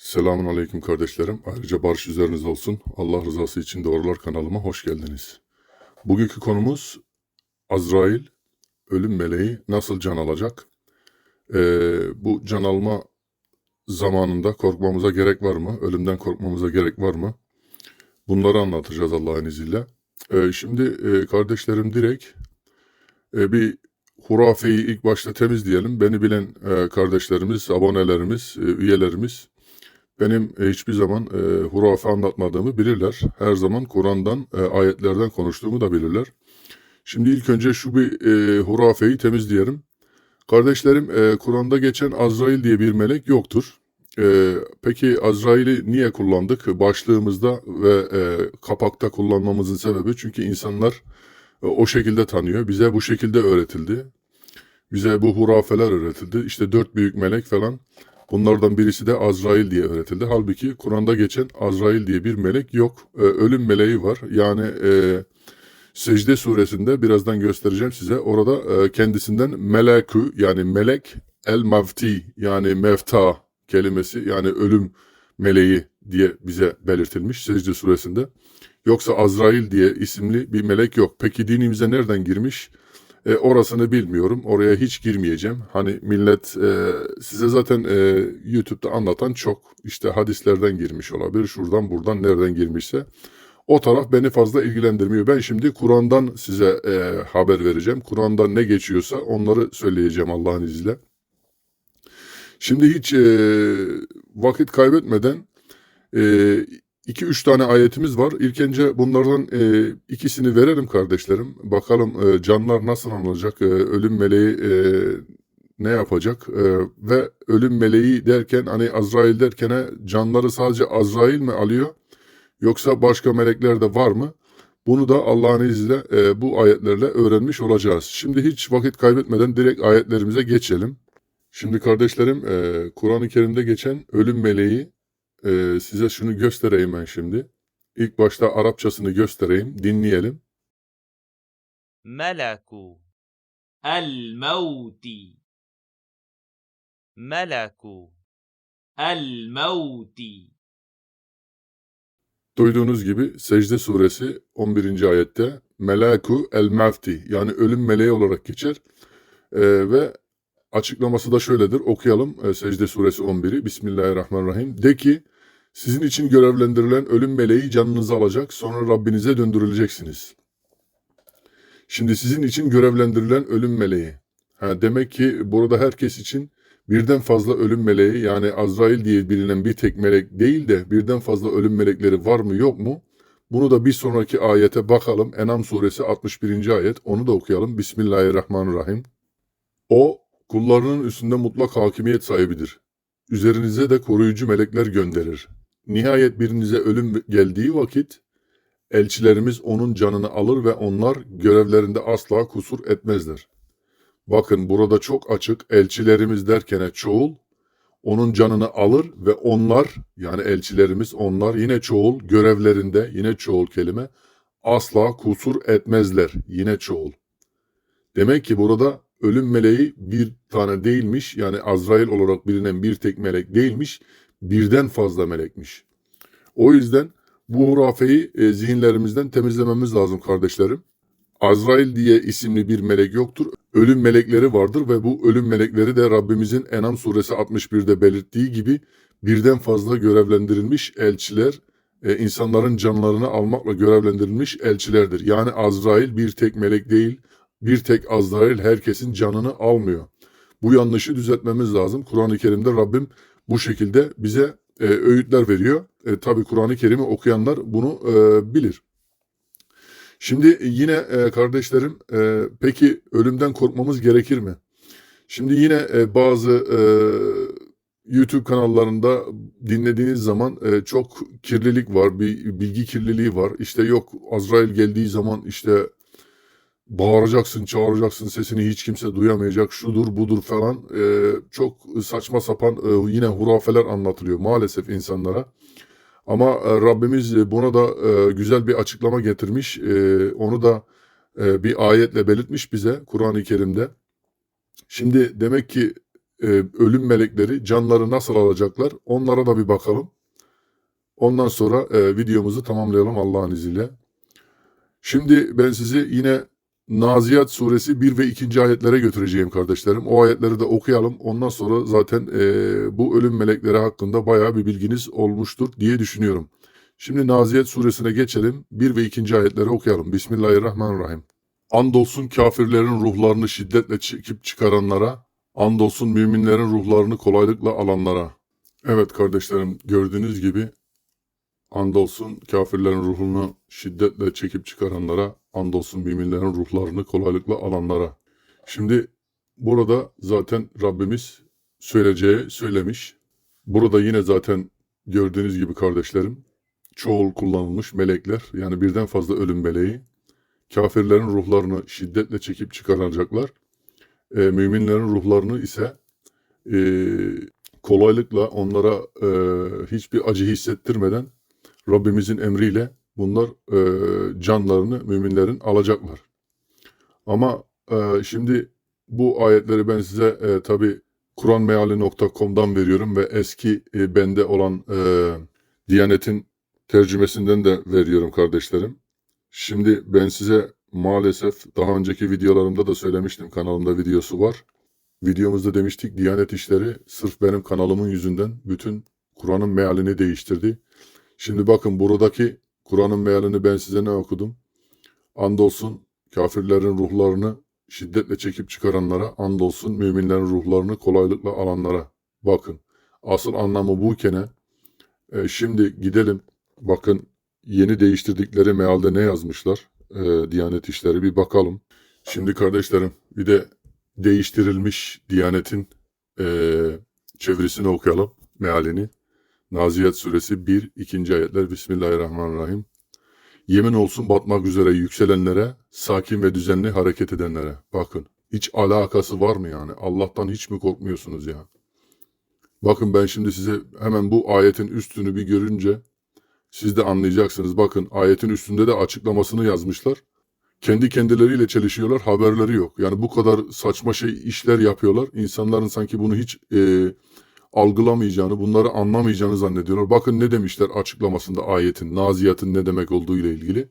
Selamun Aleyküm kardeşlerim. Ayrıca barış üzerinize olsun. Allah rızası için Doğrular kanalıma hoş geldiniz. Bugünkü konumuz Azrail, ölüm meleği nasıl can alacak? Ee, bu can alma zamanında korkmamıza gerek var mı? Ölümden korkmamıza gerek var mı? Bunları anlatacağız Allah'ın izniyle. Ee, şimdi e, kardeşlerim direkt e, bir hurafeyi ilk başta temizleyelim. Beni bilen e, kardeşlerimiz, abonelerimiz, e, üyelerimiz benim e, hiçbir zaman e, hurafe anlatmadığımı bilirler. Her zaman Kur'an'dan, e, ayetlerden konuştuğumu da bilirler. Şimdi ilk önce şu bir e, hurafeyi temizleyelim. Kardeşlerim, e, Kur'an'da geçen Azrail diye bir melek yoktur. E, peki Azrail'i niye kullandık? Başlığımızda ve e, kapakta kullanmamızın sebebi çünkü insanlar e, o şekilde tanıyor. Bize bu şekilde öğretildi. Bize bu hurafeler öğretildi. İşte dört büyük melek falan. Bunlardan birisi de Azrail diye öğretildi. Halbuki Kur'an'da geçen Azrail diye bir melek yok. Ee, ölüm meleği var. Yani e, Secde suresinde birazdan göstereceğim size. Orada e, kendisinden melekü yani melek el mevti yani mevta kelimesi yani ölüm meleği diye bize belirtilmiş Secde suresinde. Yoksa Azrail diye isimli bir melek yok. Peki dinimize nereden girmiş? E, orasını bilmiyorum. Oraya hiç girmeyeceğim. Hani millet e, size zaten e, YouTube'da anlatan çok. İşte hadislerden girmiş olabilir. Şuradan buradan nereden girmişse. O taraf beni fazla ilgilendirmiyor. Ben şimdi Kur'an'dan size e, haber vereceğim. Kur'an'dan ne geçiyorsa onları söyleyeceğim Allah'ın izniyle. Şimdi hiç e, vakit kaybetmeden e, iki üç tane ayetimiz var. İlk önce bunlardan e, ikisini verelim kardeşlerim. Bakalım e, canlar nasıl anılacak, e, ölüm meleği e, ne yapacak E, ve ölüm meleği derken hani Azrail derken canları sadece Azrail mi alıyor yoksa başka melekler de var mı? Bunu da Allah'ın izniyle e, bu ayetlerle öğrenmiş olacağız. Şimdi hiç vakit kaybetmeden direkt ayetlerimize geçelim. Şimdi kardeşlerim e, Kur'an-ı Kerim'de geçen ölüm meleği ee, size şunu göstereyim ben şimdi. İlk başta Arapçasını göstereyim, dinleyelim. Meleku el mevti Meleku el mevti Duyduğunuz gibi Secde Suresi 11. ayette Melaku el mevti yani ölüm meleği olarak geçer. Ee, ve açıklaması da şöyledir. Okuyalım e, Secde Suresi 11'i. Bismillahirrahmanirrahim. De ki sizin için görevlendirilen ölüm meleği canınızı alacak sonra Rabbinize döndürüleceksiniz. Şimdi sizin için görevlendirilen ölüm meleği. Ha, demek ki burada herkes için birden fazla ölüm meleği yani Azrail diye bilinen bir tek melek değil de birden fazla ölüm melekleri var mı yok mu? Bunu da bir sonraki ayete bakalım. Enam suresi 61. ayet. Onu da okuyalım. Bismillahirrahmanirrahim. O kullarının üstünde mutlak hakimiyet sahibidir. Üzerinize de koruyucu melekler gönderir. Nihayet birinize ölüm geldiği vakit elçilerimiz onun canını alır ve onlar görevlerinde asla kusur etmezler. Bakın burada çok açık elçilerimiz derkene çoğul, onun canını alır ve onlar yani elçilerimiz onlar yine çoğul görevlerinde yine çoğul kelime asla kusur etmezler yine çoğul. Demek ki burada ölüm meleği bir tane değilmiş yani Azrail olarak bilinen bir tek melek değilmiş birden fazla melekmiş. O yüzden bu hurafeyi e, zihinlerimizden temizlememiz lazım kardeşlerim. Azrail diye isimli bir melek yoktur. Ölüm melekleri vardır ve bu ölüm melekleri de Rabbimizin Enam suresi 61'de belirttiği gibi birden fazla görevlendirilmiş elçiler, e, insanların canlarını almakla görevlendirilmiş elçilerdir. Yani Azrail bir tek melek değil, bir tek Azrail herkesin canını almıyor. Bu yanlışı düzeltmemiz lazım. Kur'an-ı Kerim'de Rabbim bu şekilde bize e, öğütler veriyor. E, Tabi Kur'an-ı Kerim'i okuyanlar bunu e, bilir. Şimdi yine e, kardeşlerim e, peki ölümden korkmamız gerekir mi? Şimdi yine e, bazı e, YouTube kanallarında dinlediğiniz zaman e, çok kirlilik var, bir bilgi kirliliği var. İşte yok Azrail geldiği zaman işte bağıracaksın, çağıracaksın, sesini hiç kimse duyamayacak, şudur budur falan. E, çok saçma sapan e, yine hurafeler anlatılıyor maalesef insanlara. Ama e, Rabbimiz buna da e, güzel bir açıklama getirmiş. E, onu da e, bir ayetle belirtmiş bize Kur'an-ı Kerim'de. Şimdi demek ki e, ölüm melekleri canları nasıl alacaklar onlara da bir bakalım. Ondan sonra e, videomuzu tamamlayalım Allah'ın izniyle. Şimdi ben sizi yine Naziyat suresi 1 ve 2. ayetlere götüreceğim kardeşlerim. O ayetleri de okuyalım. Ondan sonra zaten e, bu ölüm melekleri hakkında bayağı bir bilginiz olmuştur diye düşünüyorum. Şimdi Naziyat suresine geçelim. 1 ve 2. ayetleri okuyalım. Bismillahirrahmanirrahim. Andolsun kafirlerin ruhlarını şiddetle çekip çıkaranlara, andolsun müminlerin ruhlarını kolaylıkla alanlara. Evet kardeşlerim gördüğünüz gibi andolsun kafirlerin ruhunu şiddetle çekip çıkaranlara, andolsun müminlerin ruhlarını kolaylıkla alanlara. Şimdi burada zaten Rabbimiz söyleyeceği söylemiş. Burada yine zaten gördüğünüz gibi kardeşlerim çoğul kullanılmış melekler yani birden fazla ölüm meleği kafirlerin ruhlarını şiddetle çekip çıkaracaklar. E, müminlerin ruhlarını ise e, kolaylıkla onlara e, hiçbir acı hissettirmeden Rabbimizin emriyle bunlar e, canlarını müminlerin alacaklar. Ama e, şimdi bu ayetleri ben size e, tabi kuranmeali.com'dan veriyorum ve eski e, bende olan e, Diyanet'in tercümesinden de veriyorum kardeşlerim. Şimdi ben size maalesef daha önceki videolarımda da söylemiştim kanalımda videosu var. Videomuzda demiştik Diyanet işleri sırf benim kanalımın yüzünden bütün Kur'an'ın mealini değiştirdi. Şimdi bakın buradaki Kur'an'ın mealini ben size ne okudum? Andolsun kafirlerin ruhlarını şiddetle çekip çıkaranlara, andolsun müminlerin ruhlarını kolaylıkla alanlara. Bakın asıl anlamı buyken e, şimdi gidelim bakın yeni değiştirdikleri mealde ne yazmışlar e, Diyanet işleri bir bakalım. Şimdi kardeşlerim bir de değiştirilmiş Diyanet'in e, çevirisini okuyalım mealini. Naziyat suresi 1 2. ayetler Bismillahirrahmanirrahim. Yemin olsun batmak üzere yükselenlere, sakin ve düzenli hareket edenlere. Bakın hiç alakası var mı yani? Allah'tan hiç mi korkmuyorsunuz ya? Bakın ben şimdi size hemen bu ayetin üstünü bir görünce siz de anlayacaksınız. Bakın ayetin üstünde de açıklamasını yazmışlar. Kendi kendileriyle çelişiyorlar, haberleri yok. Yani bu kadar saçma şey işler yapıyorlar. İnsanların sanki bunu hiç e, algılamayacağını, bunları anlamayacağını zannediyorlar. Bakın ne demişler açıklamasında ayetin, naziyatın ne demek olduğu ile ilgili.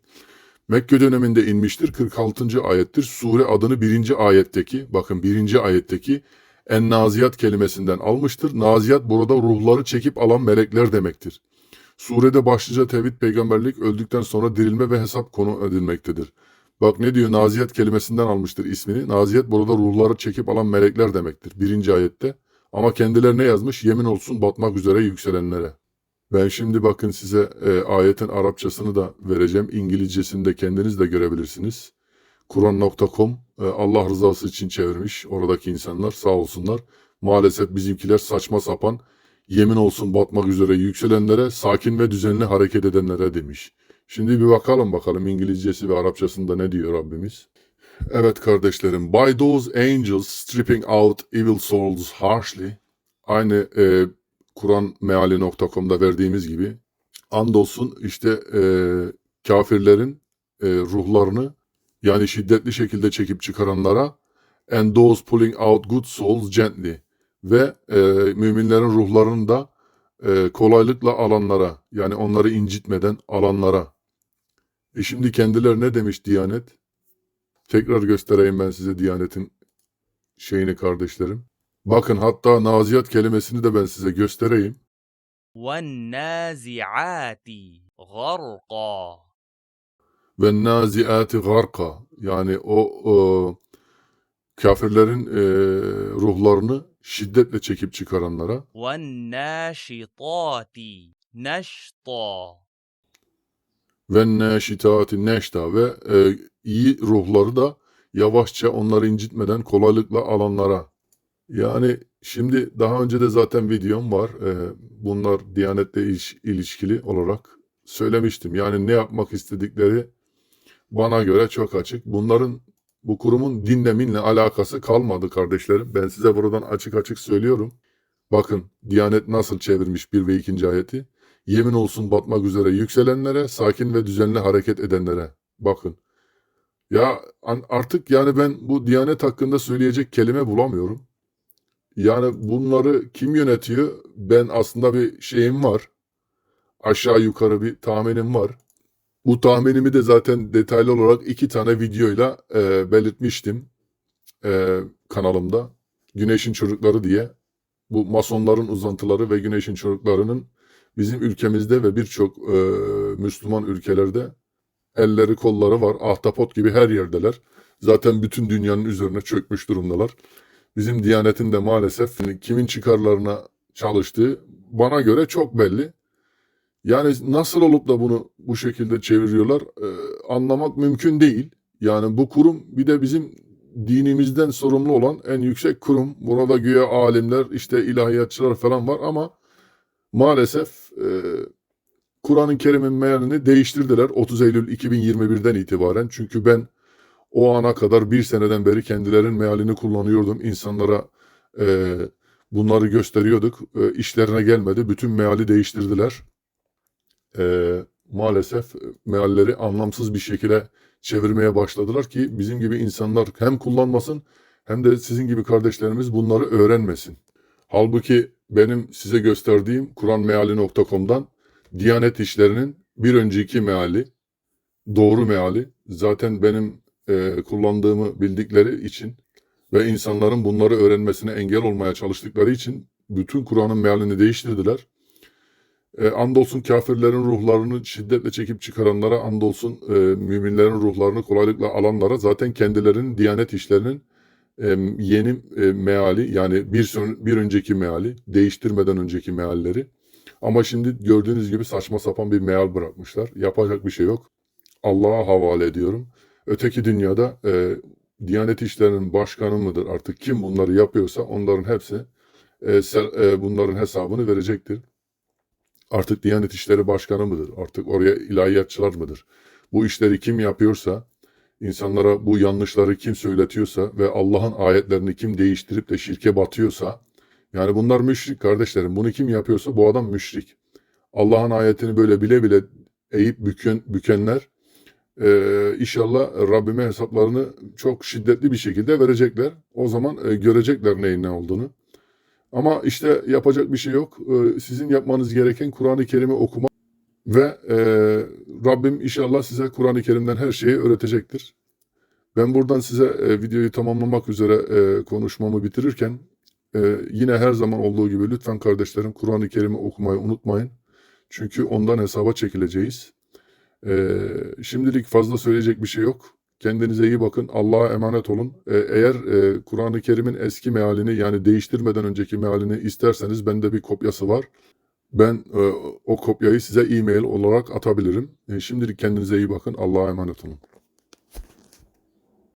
Mekke döneminde inmiştir 46. ayettir. Sure adını birinci ayetteki, bakın birinci ayetteki en naziyat kelimesinden almıştır. Naziyat burada ruhları çekip alan melekler demektir. Surede başlıca tevhid peygamberlik öldükten sonra dirilme ve hesap konu edilmektedir. Bak ne diyor naziyat kelimesinden almıştır ismini. Naziyat burada ruhları çekip alan melekler demektir. Birinci ayette. Ama kendileri ne yazmış? Yemin olsun batmak üzere yükselenlere. Ben şimdi bakın size e, ayetin Arapçasını da vereceğim. İngilizcesini de kendiniz de görebilirsiniz. Kur'an.com e, Allah rızası için çevirmiş oradaki insanlar sağ olsunlar. Maalesef bizimkiler saçma sapan yemin olsun batmak üzere yükselenlere, sakin ve düzenli hareket edenlere demiş. Şimdi bir bakalım bakalım İngilizcesi ve Arapçasında ne diyor Rabbimiz. Evet kardeşlerim. By those angels stripping out evil souls harshly. Aynı e, Kur'anmeali.com'da verdiğimiz gibi. Andolsun işte e, kafirlerin e, ruhlarını yani şiddetli şekilde çekip çıkaranlara and those pulling out good souls gently ve e, müminlerin ruhlarını da e, kolaylıkla alanlara yani onları incitmeden alanlara. E şimdi kendileri ne demiş Diyanet? Tekrar göstereyim ben size Diyanet'in şeyini kardeşlerim. Bakın hatta naziyat kelimesini de ben size göstereyim. وَالنَّازِعَاتِ غَرْقًا Ve naziati garka yani o, o kafirlerin e, ruhlarını şiddetle çekip çıkaranlara وَالنَّاشِطَاتِ نَشْطًا ve neşitati neşta ve e, iyi ruhları da yavaşça onları incitmeden kolaylıkla alanlara. Yani şimdi daha önce de zaten videom var. E, bunlar Diyanet'le iş, ilişkili olarak söylemiştim. Yani ne yapmak istedikleri bana göre çok açık. Bunların bu kurumun dinle minle alakası kalmadı kardeşlerim. Ben size buradan açık açık söylüyorum. Bakın Diyanet nasıl çevirmiş bir ve ikinci ayeti. Yemin olsun batmak üzere yükselenlere, sakin ve düzenli hareket edenlere. Bakın. Ya artık yani ben bu Diyanet hakkında söyleyecek kelime bulamıyorum. Yani bunları kim yönetiyor? Ben aslında bir şeyim var. Aşağı yukarı bir tahminim var. Bu tahminimi de zaten detaylı olarak iki tane videoyla e, belirtmiştim e, kanalımda. Güneşin Çocukları diye. Bu masonların uzantıları ve güneşin çocuklarının bizim ülkemizde ve birçok e, Müslüman ülkelerde elleri kolları var. Ahtapot gibi her yerdeler. Zaten bütün dünyanın üzerine çökmüş durumdalar. Bizim Diyanet'in de maalesef kimin çıkarlarına çalıştığı bana göre çok belli. Yani nasıl olup da bunu bu şekilde çeviriyorlar e, anlamak mümkün değil. Yani bu kurum bir de bizim dinimizden sorumlu olan en yüksek kurum. Burada güya alimler işte ilahiyatçılar falan var ama maalesef e, Kur'an-ı Kerim'in mealini değiştirdiler 30 Eylül 2021'den itibaren. Çünkü ben o ana kadar bir seneden beri kendilerinin mealini kullanıyordum. İnsanlara e, bunları gösteriyorduk. E, işlerine gelmedi. Bütün meali değiştirdiler. E, maalesef mealleri anlamsız bir şekilde çevirmeye başladılar ki bizim gibi insanlar hem kullanmasın hem de sizin gibi kardeşlerimiz bunları öğrenmesin. Halbuki benim size gösterdiğim kuranmeali.com'dan Diyanet İşleri'nin bir önceki meali, doğru meali zaten benim e, kullandığımı bildikleri için ve insanların bunları öğrenmesine engel olmaya çalıştıkları için bütün Kur'an'ın mealini değiştirdiler. E, andolsun kafirlerin ruhlarını şiddetle çekip çıkaranlara, andolsun e, müminlerin ruhlarını kolaylıkla alanlara zaten kendilerinin Diyanet işlerinin e, yeni meali yani bir, son, bir önceki meali, değiştirmeden önceki mealleri. Ama şimdi gördüğünüz gibi saçma sapan bir meal bırakmışlar. Yapacak bir şey yok. Allah'a havale ediyorum. Öteki dünyada e, Diyanet İşleri'nin başkanı mıdır artık kim bunları yapıyorsa onların hepsi e, se- e, bunların hesabını verecektir. Artık Diyanet İşleri Başkanı mıdır? Artık oraya ilahiyatçılar mıdır? Bu işleri kim yapıyorsa, insanlara bu yanlışları kim söyletiyorsa ve Allah'ın ayetlerini kim değiştirip de şirke batıyorsa, yani bunlar müşrik kardeşlerim. Bunu kim yapıyorsa bu adam müşrik. Allah'ın ayetini böyle bile bile eğip büken, bükenler e, inşallah Rabbime hesaplarını çok şiddetli bir şekilde verecekler. O zaman e, görecekler neyin ne olduğunu. Ama işte yapacak bir şey yok. Ee, Sizin yapmanız gereken Kur'an-ı Kerim'i okumak ve e, Rabbim inşallah size Kur'an-ı Kerim'den her şeyi öğretecektir. Ben buradan size e, videoyu tamamlamak üzere e, konuşmamı bitirirken e, yine her zaman olduğu gibi lütfen kardeşlerim Kur'an-ı Kerim'i okumayı unutmayın. Çünkü ondan hesaba çekileceğiz. E, şimdilik fazla söyleyecek bir şey yok. Kendinize iyi bakın. Allah'a emanet olun. Ee, eğer e, Kur'an-ı Kerim'in eski mealini yani değiştirmeden önceki mealini isterseniz bende bir kopyası var. Ben e, o kopyayı size e-mail olarak atabilirim. E, şimdilik kendinize iyi bakın. Allah'a emanet olun.